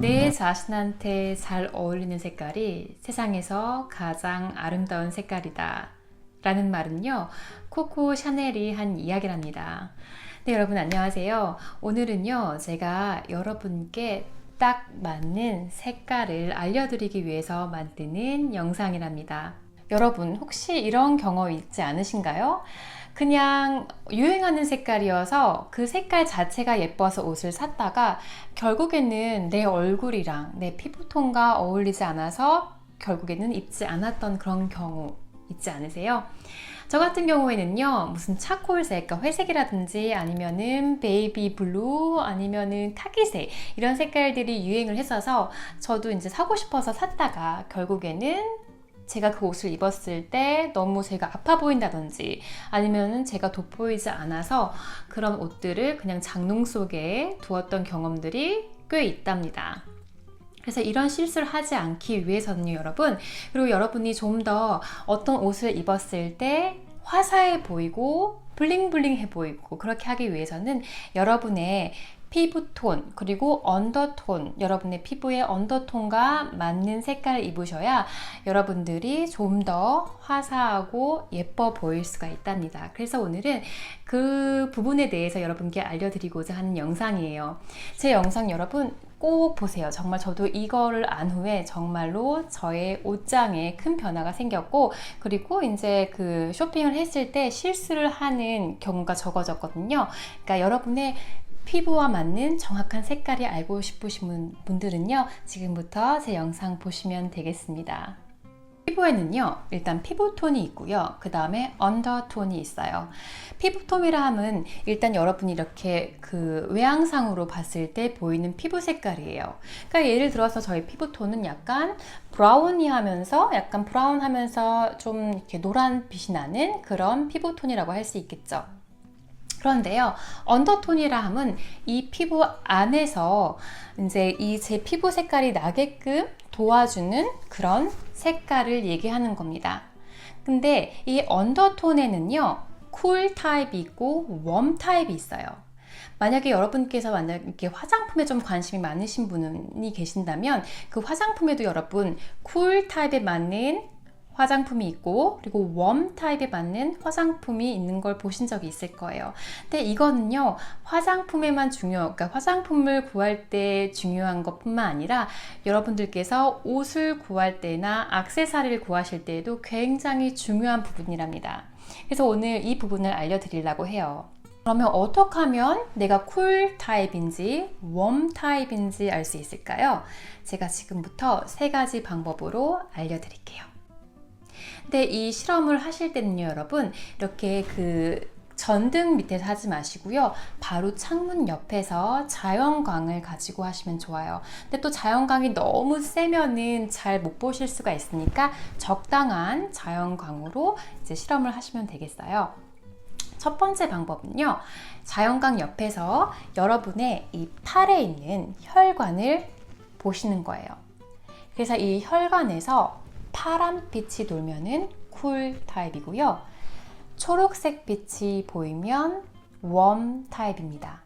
내 자신한테 잘 어울리는 색깔이 세상에서 가장 아름다운 색깔이다. 라는 말은요, 코코 샤넬이 한 이야기랍니다. 네, 여러분 안녕하세요. 오늘은요, 제가 여러분께 딱 맞는 색깔을 알려드리기 위해서 만드는 영상이랍니다. 여러분, 혹시 이런 경험 있지 않으신가요? 그냥 유행하는 색깔이어서 그 색깔 자체가 예뻐서 옷을 샀다가 결국에는 내 얼굴이랑 내 피부톤과 어울리지 않아서 결국에는 입지 않았던 그런 경우 있지 않으세요? 저 같은 경우에는요, 무슨 차콜색, 그러니까 회색이라든지 아니면은 베이비 블루, 아니면은 카키색, 이런 색깔들이 유행을 했어서 저도 이제 사고 싶어서 샀다가 결국에는 제가 그 옷을 입었을 때 너무 제가 아파 보인다든지 아니면은 제가 돋보이지 않아서 그런 옷들을 그냥 장롱 속에 두었던 경험들이 꽤 있답니다. 그래서 이런 실수를 하지 않기 위해서는요, 여러분. 그리고 여러분이 좀 더 어떤 옷을 입었을 때 화사해 보이고 블링블링해 보이고 그렇게 하기 위해서는 여러분의 피부톤 그리고 언더톤 여러분의 피부의 언더톤과 맞는 색깔을 입으셔야 여러분들이 좀 더 화사하고 예뻐 보일 수가 있답니다. 그래서 오늘은 그 부분에 대해서 여러분께 알려드리고자 하는 영상이에요. 제 영상 여러분 꼭 보세요. 정말 저도 이거를 안 후에 정말로 저의 옷장에 큰 변화가 생겼고, 그리고 이제 그 쇼핑을 했을 때 실수를 하는 경우가 적어졌거든요. 그러니까 여러분의 피부와 맞는 정확한 색깔이 알고 싶으신 분들은요, 지금부터 제 영상 보시면 되겠습니다. 피부에는요, 일단 피부톤이 있고요. 그 다음에 언더톤이 있어요. 피부톤이라 함은 일단 여러분이 이렇게 그 외양상으로 봤을 때 보이는 피부 색깔이에요. 그러니까 예를 들어서 저희 피부톤은 약간 브라운이 하면서 약간 브라운 하면서 좀 이렇게 노란 빛이 나는 그런 피부톤이라고 할 수 있겠죠. 그런데요, 언더톤이라 함은 이 피부 안에서 이제 이 제 피부 색깔이 나게끔 도와주는 그런 색깔을 얘기하는 겁니다. 근데 이 언더톤에는요, 쿨 타입이 있고 웜 타입이 있어요. 만약에 여러분께서 만약에 화장품에 좀 관심이 많으신 분이 계신다면 그 화장품에도 여러분 쿨 타입에 맞는 화장품이 있고 그리고 웜 타입에 맞는 화장품이 있는 걸 보신 적이 있을 거예요. 근데 이거는요 화장품에만 중요, 그러니까 화장품을 구할 때 중요한 것뿐만 아니라 여러분들께서 옷을 구할 때나 악세사리를 구하실 때에도 굉장히 중요한 부분이랍니다. 그래서 오늘 이 부분을 알려드리려고 해요. 그러면 어떻게 하면 내가 쿨 타입인지 웜 타입인지 알 수 있을까요? 제가 지금부터 세 가지 방법으로 알려드릴게요. 근데 이 실험을 하실 때는요, 여러분, 이렇게 그 전등 밑에서 하지 마시고요. 바로 창문 옆에서 자연광을 가지고 하시면 좋아요. 근데 또 자연광이 너무 세면은 잘 못 보실 수가 있으니까 적당한 자연광으로 이제 실험을 하시면 되겠어요. 첫 번째 방법은요. 자연광 옆에서 여러분의 이 팔에 있는 혈관을 보시는 거예요. 그래서 이 혈관에서 파란 빛이 돌면은 쿨 타입이고요. 초록색 빛이 보이면 웜 타입입니다.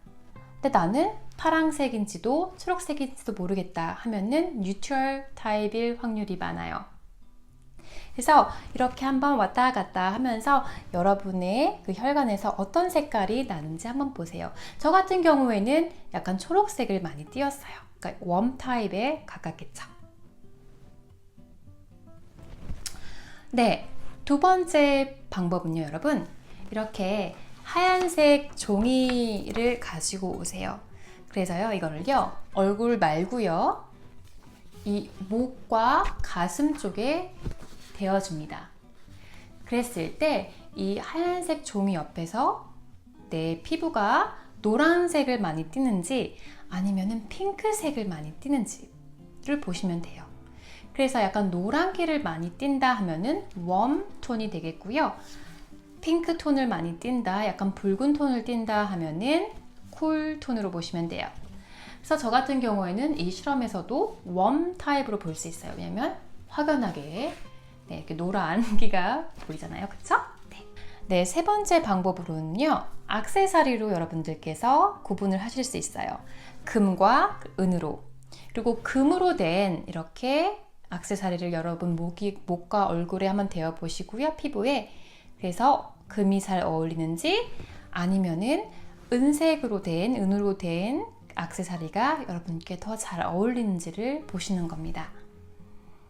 근데 나는 파란색인지도 초록색인지도 모르겠다 하면은 뉴트럴 타입일 확률이 많아요. 그래서 이렇게 한번 왔다 갔다 하면서 여러분의 그 혈관에서 어떤 색깔이 나는지 한번 보세요. 저 같은 경우에는 약간 초록색을 많이 띄었어요. 그러니까 웜 타입에 가깝겠죠. 네, 두 번째 방법은요, 여러분. 이렇게 하얀색 종이를 가지고 오세요. 그래서요, 이거를요, 얼굴 말고요, 이 목과 가슴 쪽에 대어줍니다. 그랬을 때 이 하얀색 종이 옆에서 내 피부가 노란색을 많이 띠는지 아니면은 핑크색을 많이 띠는지를 보시면 돼요. 그래서 약간 노란기를 많이 띈다 하면은 웜 톤이 되겠고요. 핑크 톤을 많이 띈다, 약간 붉은 톤을 띈다 하면은 쿨 톤으로 보시면 돼요. 그래서 저 같은 경우에는 이 실험에서도 웜 타입으로 볼 수 있어요. 왜냐면 확연하게 네, 이렇게 노란기가 보이잖아요. 그쵸? 네. 네, 세 번째 방법으로는요. 악세사리로 여러분들께서 구분을 하실 수 있어요. 금과 은으로 그리고 금으로 된 이렇게 악세사리를 여러분 목이, 목과 얼굴에 한번 대어 보시고요. 피부에. 그래서 금이 잘 어울리는지 아니면은 은색으로 된, 은으로 된 악세사리가 여러분께 더 잘 어울리는지를 보시는 겁니다.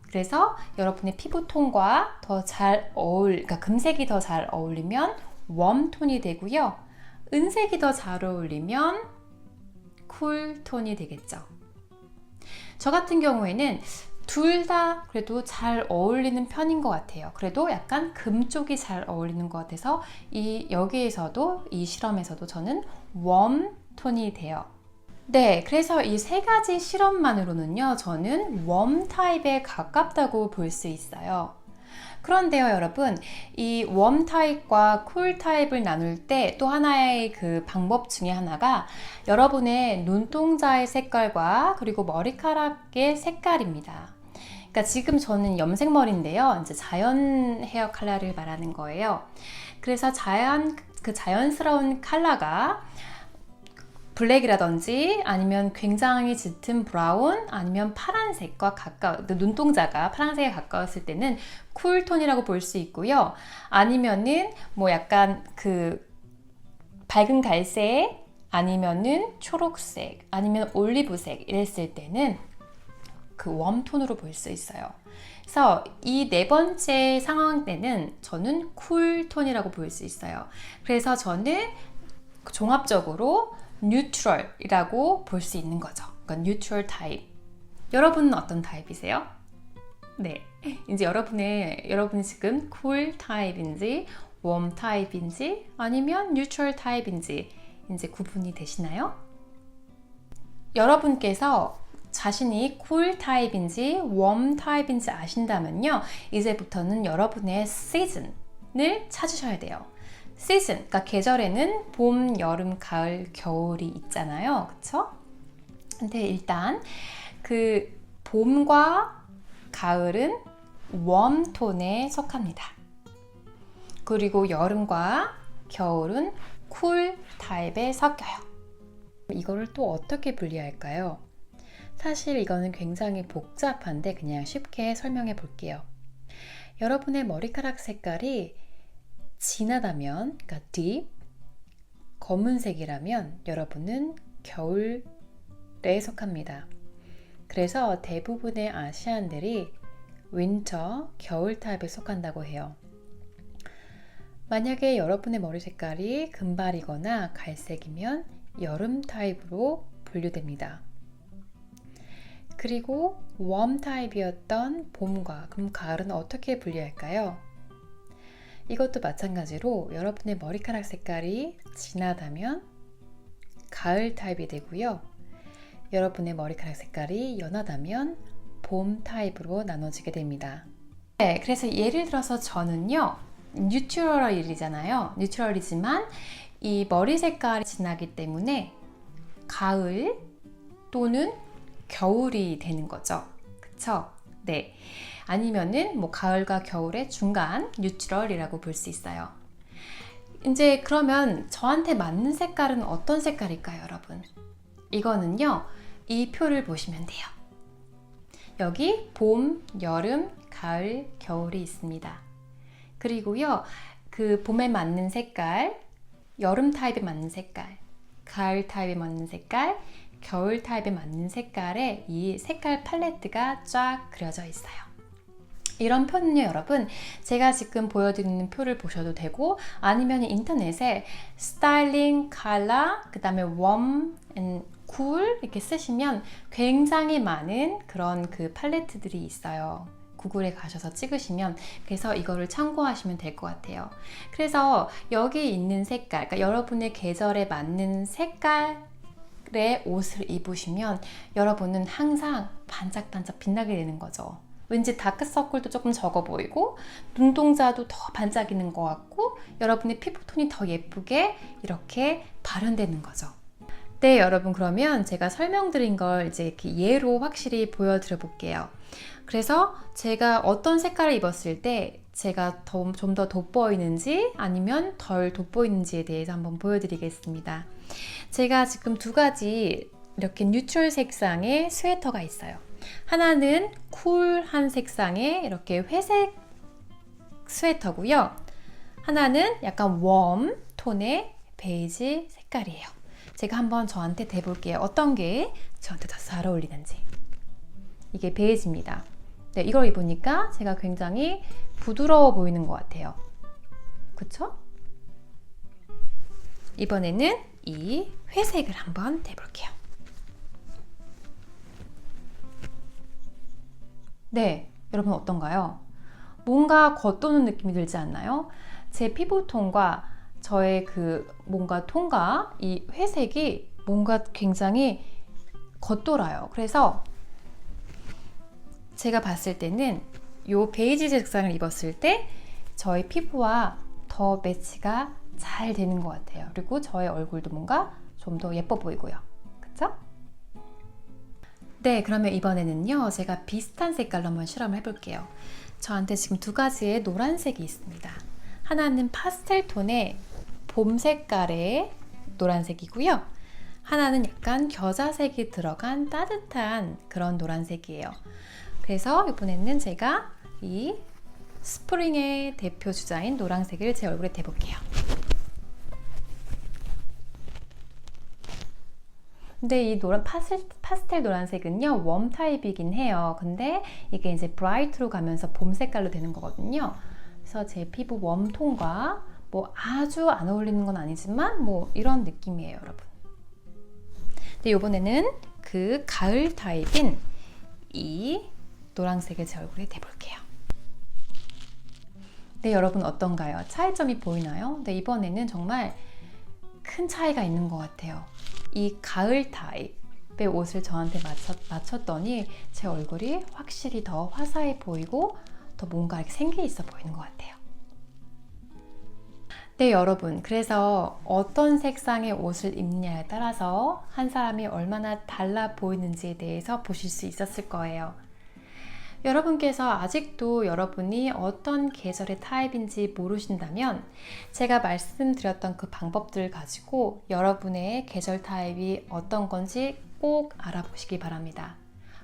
그래서 여러분의 피부톤과 더 잘 어울, 그러니까 금색이 더 잘 어울리면 웜톤이 되고요. 은색이 더 잘 어울리면 쿨톤이 되겠죠. 저 같은 경우에는 둘 다 그래도 잘 어울리는 편인 것 같아요. 그래도 약간 금 쪽이 잘 어울리는 것 같아서 이 여기에서도 이 실험에서도 저는 웜 톤이 돼요. 네, 그래서 이 세 가지 실험만으로는요, 저는 웜 타입에 가깝다고 볼 수 있어요. 그런데요, 여러분, 이 웜 타입과 쿨 타입을 나눌 때 또 하나의 그 방법 중에 하나가 여러분의 눈동자의 색깔과 그리고 머리카락의 색깔입니다. 그러니까 지금 저는 염색 머리인데요. 이제 자연 헤어 컬러를 말하는 거예요. 그래서 자연, 그 자연스러운 컬러가 블랙이라든지 아니면 굉장히 짙은 브라운 아니면 파란색과 가까워 눈동자가 파란색에 가까웠을 때는 쿨톤이라고 볼 수 있고요. 아니면은 뭐 약간 그 밝은 갈색 아니면은 초록색 아니면 올리브색 이랬을 때는 그 웜톤으로 볼 수 있어요. 그래서 이 네 번째 상황 때는 저는 쿨톤이라고 볼 수 있어요. 그래서 저는 종합적으로 뉴트럴이라고 볼 수 있는 거죠. 그러니까 뉴트럴 타입. 여러분은 어떤 타입이세요? 네. 이제 여러분의 여러분이 지금 쿨 타입인지 웜 타입인지 아니면 뉴트럴 타입인지 이제 구분이 되시나요? 여러분께서 자신이 쿨 타입인지 웜 타입인지 아신다면요. 이제부터는 여러분의 시즌을 찾으셔야 돼요. 시즌, 그러니까 계절에는 봄, 여름, 가을, 겨울이 있잖아요. 그쵸? 근데 일단 그 봄과 가을은 웜 톤에 속합니다. 그리고 여름과 겨울은 쿨 타입에 섞여요. 이거를 또 어떻게 분리할까요? 사실 이거는 굉장히 복잡한데 그냥 쉽게 설명해 볼게요. 여러분의 머리카락 색깔이 진하다면, 그러니까 deep, 검은색이라면 여러분은 겨울에 속합니다. 그래서 대부분의 아시안들이 윈터, 겨울 타입에 속한다고 해요. 만약에 여러분의 머리 색깔이 금발이거나 갈색이면 여름 타입으로 분류됩니다. 그리고 웜 타입이었던 봄과 그럼 가을은 어떻게 분리할까요? 이것도 마찬가지로 여러분의 머리카락 색깔이 진하다면 가을 타입이 되고요. 여러분의 머리카락 색깔이 연하다면 봄 타입으로 나눠지게 됩니다. 네, 그래서 예를 들어서 저는요, 뉴트럴이잖아요. 뉴트럴이지만 이 머리 색깔이 진하기 때문에 가을 또는 겨울이 되는 거죠. 그쵸? 네. 아니면은 뭐 가을과 겨울의 중간 뉴트럴이라고 볼 수 있어요. 이제 그러면 저한테 맞는 색깔은 어떤 색깔일까요, 여러분? 이거는요, 이 표를 보시면 돼요. 여기 봄, 여름, 가을, 겨울이 있습니다. 그리고요, 그 봄에 맞는 색깔, 여름 타입에 맞는 색깔, 가을 타입에 맞는 색깔, 겨울 타입에 맞는 색깔의 이 색깔 팔레트가 쫙 그려져 있어요. 이런 표는요, 여러분, 제가 지금 보여드리는 표를 보셔도 되고, 아니면 인터넷에 스타일링, 컬러, 그 다음에 웜, 쿨 이렇게 쓰시면 굉장히 많은 그런 그 팔레트들이 있어요. 구글에 가셔서 찍으시면 그래서 이거를 참고하시면 될 것 같아요. 그래서 여기 있는 색깔, 그러니까 여러분의 계절에 맞는 색깔 의 옷을 입으시면 여러분은 항상 반짝반짝 빛나게 되는 거죠. 왠지 다크서클도 조금 적어 보이고 눈동자도 더 반짝이는 것 같고 여러분의 피부톤이 더 예쁘게 이렇게 발현되는 거죠. 네, 여러분 그러면 제가 설명드린 걸 이제 이렇게 예로 확실히 보여드려 볼게요. 그래서 제가 어떤 색깔을 입었을 때 제가 좀 더 돋보이는지 아니면 덜 돋보이는지에 대해서 한번 보여드리겠습니다. 제가 지금 두 가지 이렇게 뉴트럴 색상의 스웨터가 있어요. 하나는 쿨한 색상의 이렇게 회색 스웨터고요. 하나는 약간 웜 톤의 베이지 색깔이에요. 제가 한번 저한테 대볼게요. 어떤 게 저한테 더 잘 어울리는지. 이게 베이지입니다. 네, 이걸 입으니까 제가 굉장히 부드러워 보이는 것 같아요. 그쵸? 이번에는 이 회색을 한번 대볼게요. 네, 여러분 어떤가요? 뭔가 겉도는 느낌이 들지 않나요? 제 피부톤과 저의 그 뭔가 톤과 이 회색이 뭔가 굉장히 겉돌아요. 그래서 제가 봤을 때는 이 베이지 색상을 입었을 때 저의 피부와 더 매치가 잘 되는 것 같아요. 그리고 저의 얼굴도 뭔가 좀 더 예뻐 보이고요. 그쵸? 네, 그러면 이번에는요, 제가 비슷한 색깔로 한번 실험을 해볼게요. 저한테 지금 두 가지의 노란색이 있습니다. 하나는 파스텔 톤의 봄 색깔의 노란색이고요. 하나는 약간 겨자색이 들어간 따뜻한 그런 노란색이에요. 그래서 이번에는 제가 이 스프링의 대표 주자인 노란색을 제 얼굴에 대볼게요. 근데 이 노란 파스, 파스텔 노란색은요 웜 타입이긴 해요. 근데 이게 이제 브라이트로 가면서 봄 색깔로 되는 거거든요. 그래서 제 피부 웜톤과 뭐 아주 안 어울리는 건 아니지만 뭐 이런 느낌이에요, 여러분. 근데 이번에는 그 가을 타입인 이 노란색을 제 얼굴에 대볼게요. 네, 여러분 어떤가요? 차이점이 보이나요? 네, 이번에는 정말 큰 차이가 있는 것 같아요. 이 가을 타입의 옷을 저한테 맞췄, 맞췄 더니 제 얼굴이 확실히 더 화사해 보이고 더 뭔가 이렇게 생기 있어 보이는 것 같아요. 네, 여러분. 그래서 어떤 색상의 옷을 입느냐에 따라서 한 사람이 얼마나 달라 보이는지에 대해서 보실 수 있었을 거예요. 여러분께서 아직도 여러분이 어떤 계절의 타입인지 모르신다면 제가 말씀드렸던 그 방법들을 가지고 여러분의 계절 타입이 어떤 건지 꼭 알아보시기 바랍니다.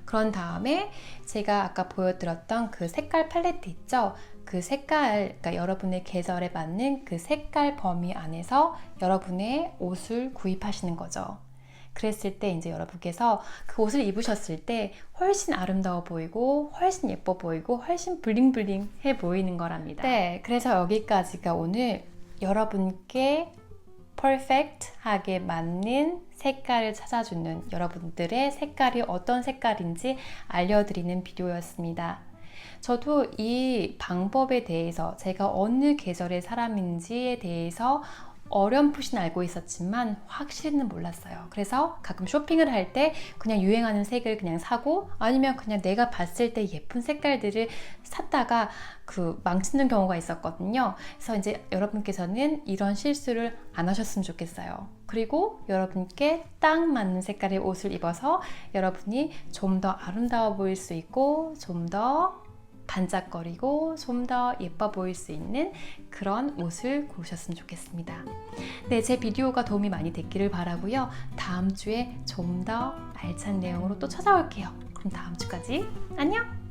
그런 다음에 제가 아까 보여드렸던 그 색깔 팔레트 있죠? 그 색깔, 그러니까 여러분의 계절에 맞는 그 색깔 범위 안에서 여러분의 옷을 구입하시는 거죠. 그랬을 때 이제 여러분께서 그 옷을 입으셨을 때 훨씬 아름다워 보이고 훨씬 예뻐 보이고 훨씬 블링블링해 보이는 거랍니다. 네, 그래서 여기까지가 오늘 여러분께 퍼펙트하게 맞는 색깔을 찾아주는 여러분들의 색깔이 어떤 색깔인지 알려드리는 비디오였습니다. 저도 이 방법에 대해서 제가 어느 계절의 사람인지에 대해서 어렴풋이 알고 있었지만 확실히는 몰랐어요. 그래서 가끔 쇼핑을 할 때 그냥 유행하는 색을 그냥 사고 아니면 그냥 내가 봤을 때 예쁜 색깔들을 샀다가 그 망치는 경우가 있었거든요. 그래서 이제 여러분께서는 이런 실수를 안 하셨으면 좋겠어요. 그리고 여러분께 딱 맞는 색깔의 옷을 입어서 여러분이 좀 더 아름다워 보일 수 있고 좀더 반짝거리고 좀 더 예뻐 보일 수 있는 그런 옷을 고르셨으면 좋겠습니다. 네, 제 비디오가 도움이 많이 됐기를 바라고요. 다음 주에 좀 더 알찬 내용으로 또 찾아올게요. 그럼 다음 주까지 안녕!